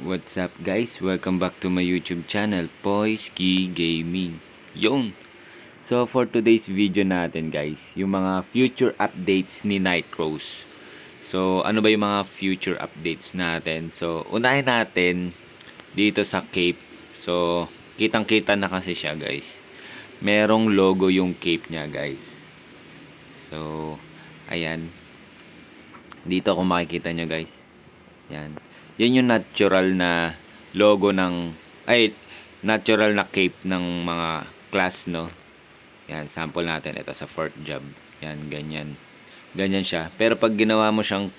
What's up guys? Welcome back to my YouTube channel, Poiski Gaming. Yun! So for today's video natin guys, yung mga future updates ni Nightcrows. So ano ba yung mga future updates natin? So unahin natin dito sa Cape. So kitang kita na kasi siya guys. Merong logo yung Cape niya guys. So ayan. Dito kung makikita nyo guys. Yan. Yan yung natural na logo ng ay natural na cape ng mga class no. Yan, sample natin ito sa fourth job. Yan, ganyan. Ganyan siya. Pero pag ginawa mo siyang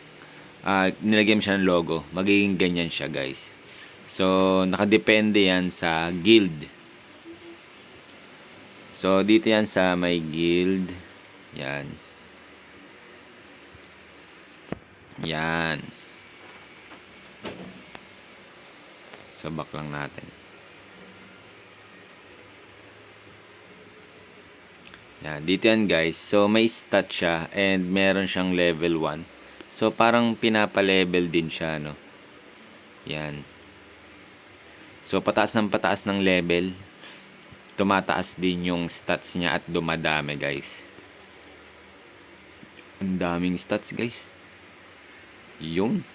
ah, nilagyan mo siya ng logo, magiging ganyan siya, guys. So, nakadepende yan sa guild. So, dito yan sa may guild. Yan. Yan. So, back lang natin. Yan, dito yan guys. So, may stat siya and meron siyang level 1. So, parang pinapa-level din siya, no? Yan. So, pataas ng pataas ng level. Tumataas din yung stats niya at dumadami, guys. Ang daming stats, guys. Yun.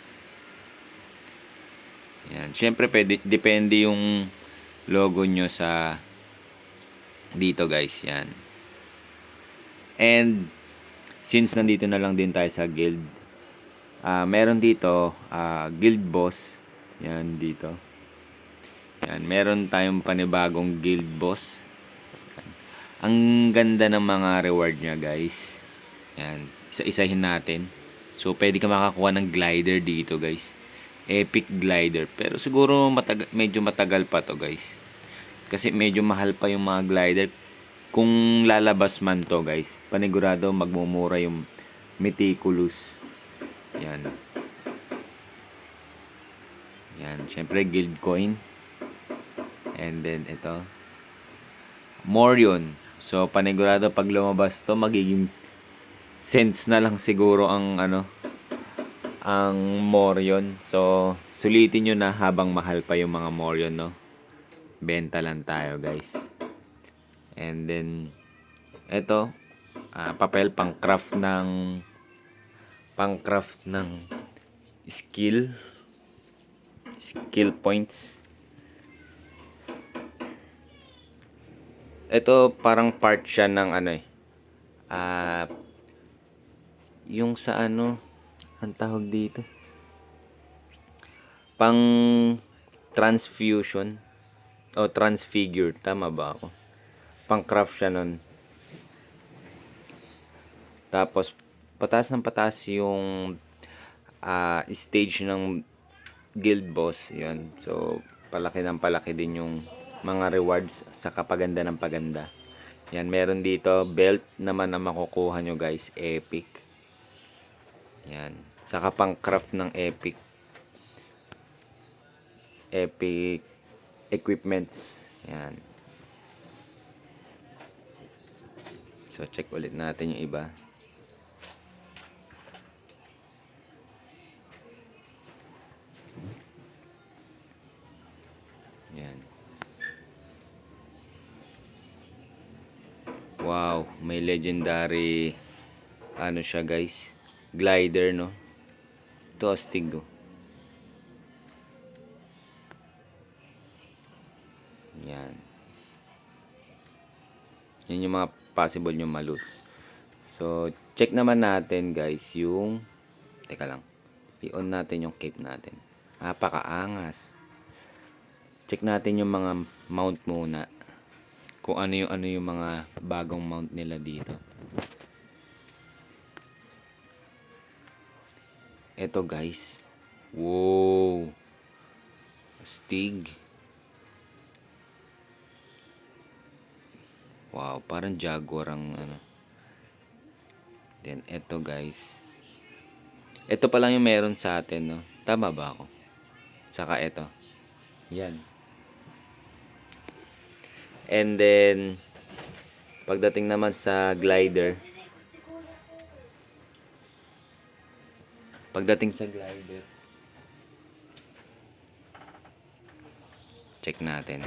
Yan. Siyempre, pwede, depende yung logo nyo sa dito, guys. Yan. And, since nandito na lang din tayo sa guild, ah meron dito, ah guild boss. Yan, dito. Yan, meron tayong panibagong guild boss. Yan. Ang ganda ng mga reward niya, guys. Yan, isa-isahin natin. So, pwede ka makakuha ng glider dito, guys. Epic glider. Pero siguro matag- medyo matagal pa to, guys. Kasi medyo mahal pa yung mga glider. Kung lalabas man to, guys, panigurado magmumura yung meticulous. Yan. Yan. Siyempre, guild coin. And then, ito. Morion. So, panigurado pag lumabas to, magiging sense na lang siguro ang ano ang Morion. So, sulitin nyo na habang mahal pa yung mga Morion, no? Benta lang tayo, guys. And then, eto, ah, papel pang craft ng pang craft ng skill skill points ito parang part siya ng ano eh ah yung sa ano ang tawag dito? Pang transfusion. O transfigure tama ba ako? Pang craft siya nun. Tapos pataas ng pataas yung ah, stage ng guild boss. Yun. So palaki ng palaki din yung mga rewards sa kapaganda ng paganda. Yan meron dito. Belt naman na makukuha nyo guys. Epic. Yan saka pang craft ng epic. Epic equipments. Yan. So check ulit natin yung iba. Yan. Wow, may legendary ano siya guys, glider no. Ito astig oh. Yan. Yan yung mga possible yung maloots. So, check naman natin guys yung Teka lang. I-on natin yung cape natin. Napakaangas check natin yung mga mount muna kung ano yung ano yung mga bagong mount nila dito eto guys. Wow. Stig wow parang jaguar ang ano. Then eto guys. Eto pa lang yung meron sa atin no? Tama ba ako? Saka eto. Yan. And then, pagdating naman sa glider, pagdating sa glider, check natin.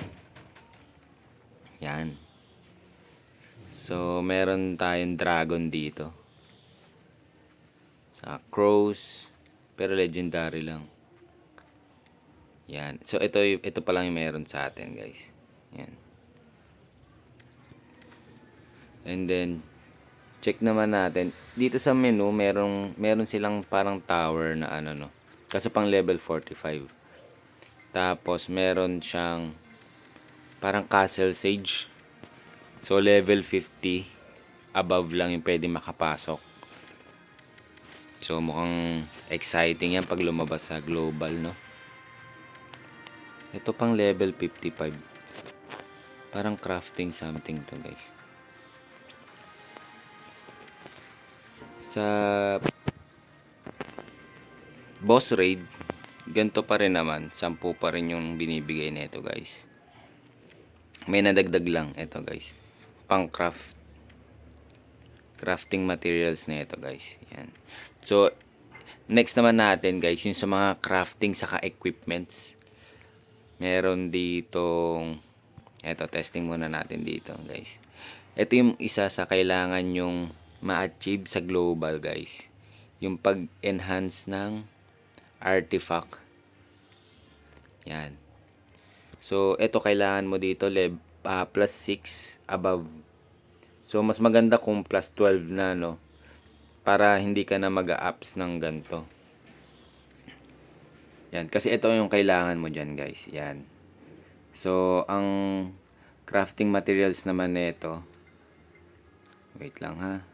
Yan. So, meron tayong dragon dito. Sa crows. Pero legendary lang. Yan. So, ito, ito pa lang yung meron sa atin, guys. Yan. And then, check naman natin. Dito sa menu, merong, meron silang parang tower na ano, no. Kasi pang level 45. Tapos, meron siyang parang castle sage. So, level 50. Above lang yung pwede makapasok. So, mukhang exciting yan pag lumabas sa global, no? Ito pang level 55. Parang crafting something to, guys. Sa boss raid, ganito pa rin naman. 10 pa rin yung binibigay nito, guys. May nadagdag lang. Ito, guys. Pang craft. Crafting materials na ito, guys. Yan. So, next naman natin, guys, yung sa mga crafting saka equipments. Meron ditong eto testing muna natin dito, guys. Ito yung isa sa kailangan yung ma-achieve sa global, guys. Yung pag-enhance ng artifact. Yan. So, ito kailangan mo dito lev ah, plus 6 above. So, mas maganda kung plus 12 na, no? Para hindi ka na mag-ups ng ganto. Yan. Kasi ito yung kailangan mo dyan, guys. Yan. So, ang crafting materials naman nito. Wait lang, ha?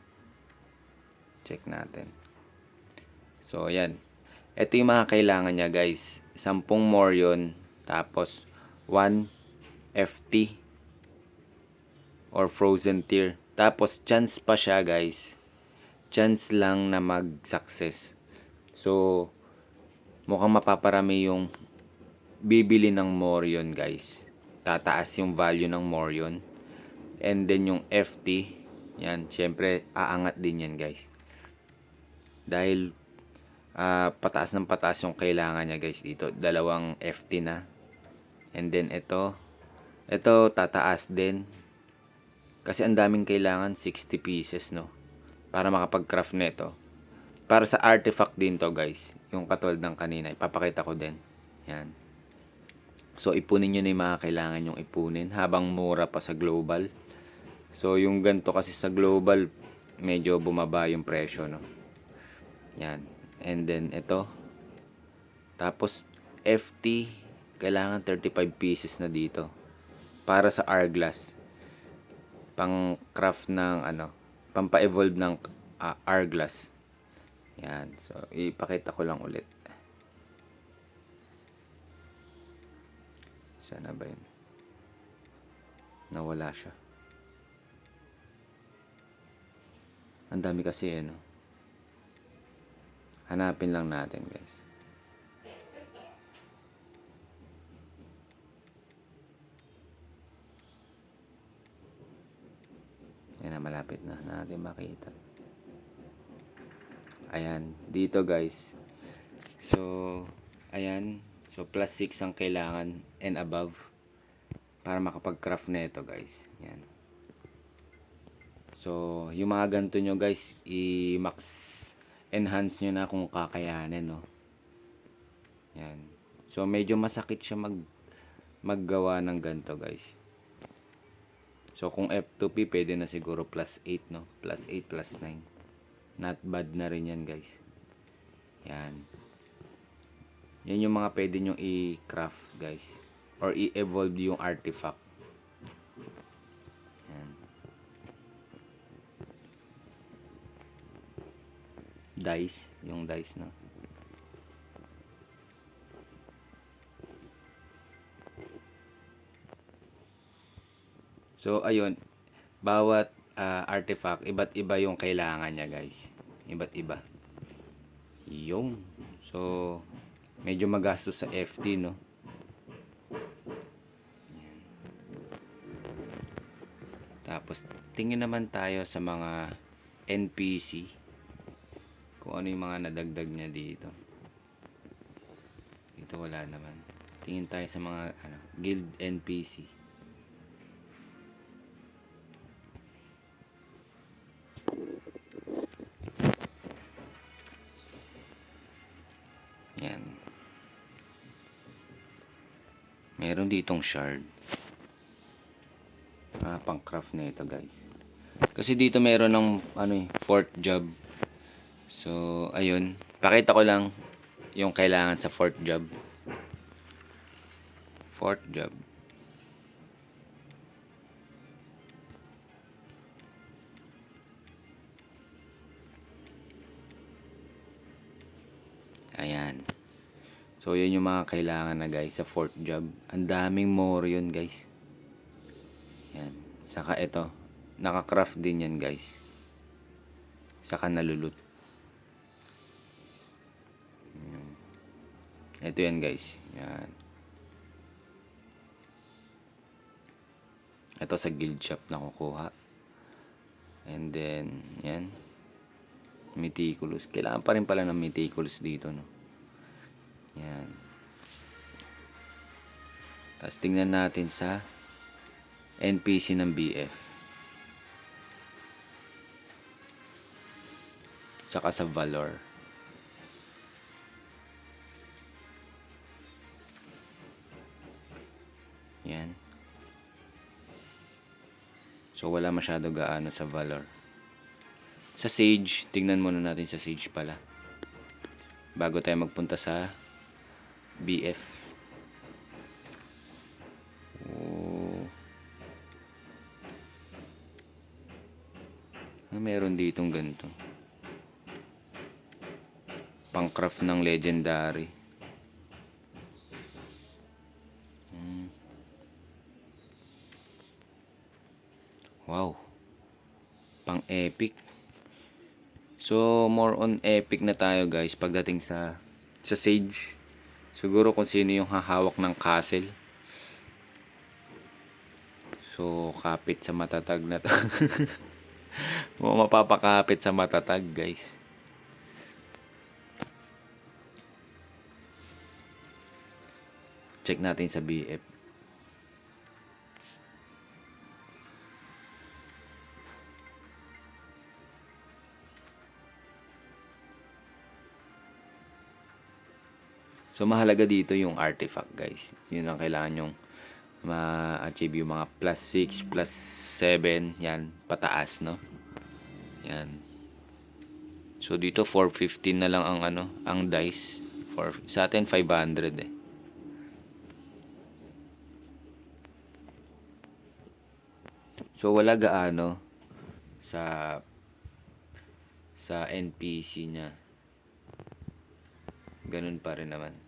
Check natin. So, yan. Ito yung mga kailangan niya, guys. 10 Morion. Tapos, 1 FT. Or Frozen Tier. Tapos, chance pa siya, guys. Chance lang na mag-success. So, mukhang mapaparami yung bibili ng Morion, guys. Tataas yung value ng Morion. And then, yung FT. Yan, syempre, aangat din yan, guys. Dahil, ah, pataas ng pataas yung kailangan niya, guys, dito. Dalawang FT na. And then, ito. Ito, tataas din. Kasi ang daming kailangan, 60 pieces, no? Para makapag-craft nito. Para sa artifact din to, guys. Yung katulad ng kanina. Ipapakita ko din. Yan. So, ipunin nyo na yung mga kailangan yung ipunin habang mura pa sa global. So, yung ganito kasi sa global, medyo bumaba yung presyo, no? Yan. And then, ito. Tapos, FT, kailangan 35 pieces na dito. Para sa R-glass. Pang craft ng, ano, pampa-evolve ng ah, R-glass. Yan. So, ipakita ko lang ulit. Sana ba yun? Nawala siya. Ang dami kasi eh? Hanapin lang natin, guys. Yan na, malapit na natin makita. Ayan, dito guys. So, ayan. So, plus 6 ang kailangan and above para makapag-craft na ito guys. Yan. So, yung mga ganito nyo guys, i-max enhance nyo na kung kakayanin, no? Yan. So, medyo masakit siya mag maggawa ng ganito guys. So, kung F2P, pwede na siguro plus 8, no? Plus 8, plus 9. Not bad na rin yan, guys. Yan. Yan yung mga pwede nyo i-craft, guys. Or i-evolve yung artifact. Dice. Yung dice, no? So, ayun. Bawat ah, artifact, iba't iba yung kailangan niya, guys. Iba't iba. Yung. So, medyo magastos sa FT, no? Tapos, tingin naman tayo sa mga NPC. Kung ano yung mga nadagdag niya dito. Dito wala naman. Tingin tayo sa mga ano, guild NPC. Yan. Meron ditong shard. Ah, pang craft na ito, guys. Kasi dito meron ng ano eh, fourth job. So, ayun. Pakita ko lang yung kailangan sa fourth job. Fourth job. Ayan. So, yun yung mga kailangan na guys sa fourth job. Ang daming more yun guys. Yan. Saka ito. Naka-craft din yan guys. Saka nalulut. Ito yan guys. Yan. Ito sa guild shop na kukuha. And then, yan. Meticulous. Kailangan pa rin pala ng meticulous dito, no? Yan. Tapos tingnan natin sa NPC ng BF. Saka sa Valor. So wala masyado gaano sa Valor. Sa Sage, tingnan muna natin sa Sage pala. Bago tayo magpunta sa BF. Oh. Ah, meron ditong ganito. Pangcraft ng legendary. Wow. Pang epic. So, more on epic na tayo guys pagdating sa sa Sage. Siguro kung sino yung hahawak ng castle. So, kapit sa matatag na to. Mo mapapakapit sa matatag, guys. Check natin sa BF. So, mahalaga dito yung artifact, guys. Yun ang kailangan yung ma-achieve yung mga plus 6, plus 7, yan, pataas, no? Yan. So, dito 415 na lang ang ano, ang dice. For, sa atin 500 eh. So, wala gaano sa sa NPC niya. Ganun pa rin naman.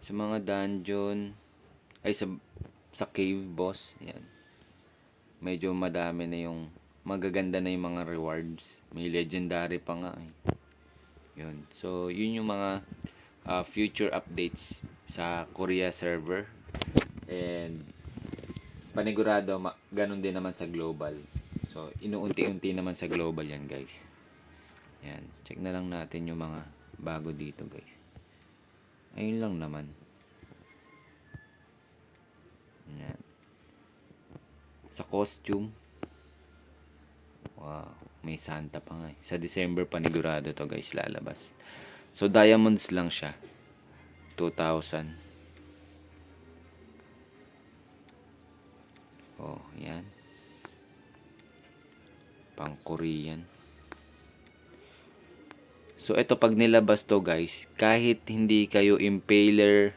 Sa mga dungeon, ay sa, sa cave boss, yan. Medyo madami na yung, magaganda na yung mga rewards. May legendary pa nga eh. Yun. So, yun yung mga uh, future updates sa Korea server. And, panigurado, ma- ganun din naman sa global. So, inuunti-unti naman sa global yan, guys. Yan. Check na lang natin yung mga bago dito, guys. Ayun lang naman. Yan. Sa costume. Wow. May Santa pa nga eh. Sa December panigurado to guys lalabas. So diamonds lang siya. 2,000. Oh, yan. Pang Korean. So, ito pag nilabas to guys, kahit hindi kayo impaler,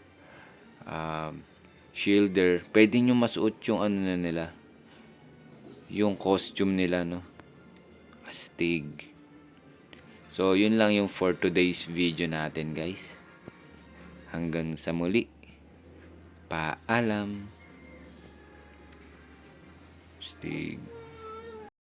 um, shielder, pwede nyo masuot yung ano na nila, yung costume nila, no? Astig. So, yun lang yung for today's video natin guys. Hanggang sa muli. Paalam. Astig.